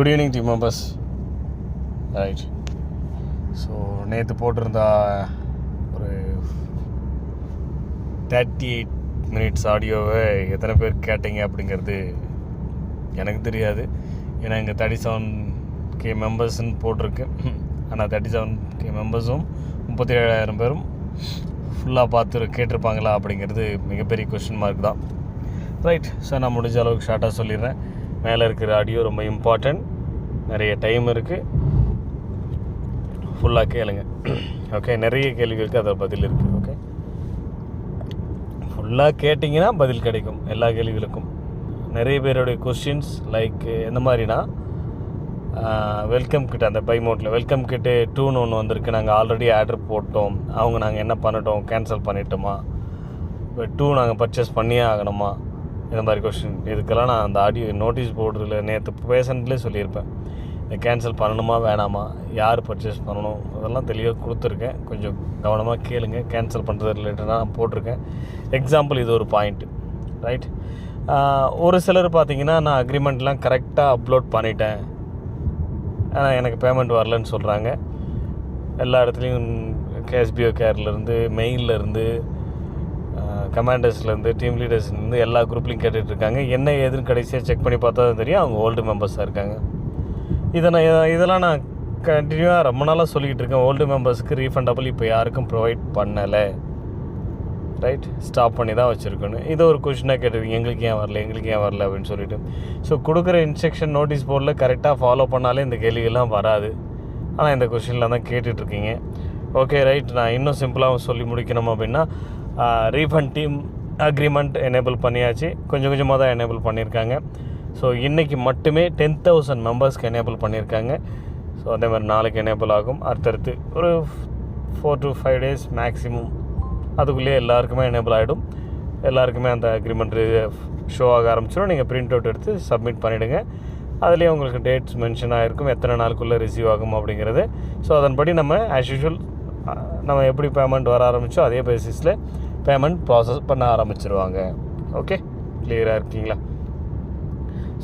Good evening team members right so நேற்று போட்டிருந்தா ஒரு தேர்ட்டி எயிட் மினிட்ஸ் ஆடியோவை எத்தனை பேர் கேட்டீங்க அப்படிங்கிறது எனக்கு தெரியாது. ஏன்னா இங்கே தேர்ட்டி செவன் கே மெம்பர்ஸ்ன்னு போட்டிருக்கு. ஆனால் தேர்ட்டி செவன் கே மெம்பர்ஸும் முப்பத்தி ஏழாயிரம் பேரும் ஃபுல்லாக பார்த்து கேட்டிருப்பாங்களா அப்படிங்கிறது மிகப்பெரிய கொஷின் மார்க் தான். ரைட் ஸோ நான் முடிஞ்ச அளவுக்கு ஷார்ட்டாக சொல்லிடுறேன். மேலே இருக்கிற ஆடியோ ரொம்ப இம்பார்ட்டண்ட் நிறைய டைம் இருக்குது ஃபுல்லாக கேளுங்க. ஓகே நிறைய கேள்விகளுக்கு அதில் பதில் இருக்குது ஓகே ஃபுல்லாக கேட்டிங்கன்னா பதில் கிடைக்கும் எல்லா கேள்விகளுக்கும். நிறைய பேருடைய கொஸ்டின்ஸ் லைக் எந்த மாதிரினா வெல்கம் கிட் அந்த பை மோட்டில் வெல்கம் கிட்டு டூன்னு ஒன்று வந்திருக்கு. நாங்கள் ஆல்ரெடி ஆர்டர் போட்டோம். அவங்க நாங்கள் என்ன பண்ணிட்டோம்? கேன்சல் பண்ணிட்டோமா? இப்போ டூ நாங்கள் பர்ச்சேஸ் பண்ணியே ஆகணுமா? இந்த மாதிரி கொஸ்டின் இதுக்கெல்லாம் நான் அந்த ஆடியோ நோட்டீஸ் போர்டில் நேற்று பேசண்ட்லேயே சொல்லியிருப்பேன். இதை கேன்சல் பண்ணணுமா வேணாமா? யார் பர்ச்சேஸ் பண்ணணும்? அதெல்லாம் தெளிவாக கொடுத்துருக்கேன். கொஞ்சம் கவனமாக கேளுங்க. கேன்சல் பண்ணுறது ரிலேட்டடாக நான் போட்டிருக்கேன். எக்ஸாம்பிள் இது ஒரு பாயிண்ட்டு ரைட் ஒரு சிலர் பார்த்தீங்கன்னா நான் அக்ரிமெண்ட்லாம் கரெக்டாக அப்லோட் பண்ணிட்டேன். ஆனால் எனக்கு பேமெண்ட் வரலன்னு சொல்கிறாங்க எல்லா இடத்துலையும் கேஸ்பிஓ கேர்லேருந்து மெயின்லேருந்து கமாண்டர்ஸ்லேருந்து டீம் லீடர்ஸ்லேருந்து எல்லா குரூப்லேயும் கேட்டுட்ருக்காங்க என்ன ஏதுன்னு கடைசியாக செக் பண்ணி பார்த்தா தான் தெரியும். அவங்க ஓல்டு மெம்பர்ஸாக இருக்காங்க. இதை நான் இதெல்லாம் நான் கண்டினியூவாக ரொம்ப நாளாக சொல்லிக்கிட்டு இருக்கேன். ஓல்டு மெம்பர்ஸ்க்கு ரீஃபண்டபிள் இப்போ யாருக்கும் ப்ரொவைட் பண்ணலை. ரைட் ஸ்டாப் பண்ணி தான் வச்சுருக்கணும். இதை ஒரு கொஷினாக கேட்டிருக்கீங்க. எங்களுக்கு ஏன் வரல? எங்களுக்கு ஏன் வரல அப்படின்னு சொல்லிட்டு. ஸோ கொடுக்குற இன்ஸ்ட்ரக்ஷன் நோட்டீஸ் போர்டில் கரெக்டாக ஃபாலோ பண்ணாலே இந்த கேள்விகள்லாம் வராது. ஆனால் இந்த கொஷினில் தான் கேட்டுட்ருக்கீங்க ஓகே ரைட் நான் இன்னும் சிம்பிளாக சொல்லி முடிக்கணும் அப்படின்னா ரீஃபண்ட் டீம் அக்ரிமெண்ட் எனேபிள் பண்ணியாச்சு. கொஞ்சம் கொஞ்சமாக தான் எனேபிள் பண்ணியிருக்காங்க. ஸோ இன்றைக்கி மட்டுமே டென் தௌசண்ட் மெம்பர்ஸ்க்கு எனேபிள் பண்ணியிருக்காங்க. ஸோ அதே மாதிரி நாளைக்கு எனேபிள் ஆகும். அடுத்தடுத்து ஒரு four to five days maximum அதுக்குள்ளேயே எல்லாருக்குமே எனேபிள் ஆகிடும் எல்லாருக்குமே அந்த அக்ரிமெண்ட் ஷோ ஆக ஆரம்பிச்சிடும். நீங்கள் பிரிண்ட் அவுட் எடுத்து சப்மிட் பண்ணிவிடுங்க அதுலேயே உங்களுக்கு டேட்ஸ் மென்ஷன் ஆகிருக்கும் எத்தனை நாளுக்குள்ளே ரிசீவ் ஆகும் அப்படிங்கிறது. ஸோ அதன்படி நம்ம ஆஸ் யூஷுவல் நம்ம எப்படி பேமெண்ட் வர ஆரம்பித்தோ அதே பேசிஸில் பேமெண்ட் ப்ராசஸ் பண்ண ஆரம்பிச்சிருவாங்க. ஓகே கிளியராக இருக்கீங்களா?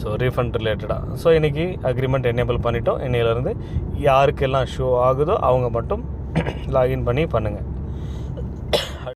ஸோ ரீஃபண்ட் ரிலேட்டடாக ஸோ இன்றைக்கி அக்ரிமெண்ட் எனேபிள் பண்ணிட்டோம். இன்னையிலேருந்து யாருக்கெல்லாம் ஷோ ஆகுதோ அவங்க மட்டும் லாகின் பண்ணி பண்ணுங்கள்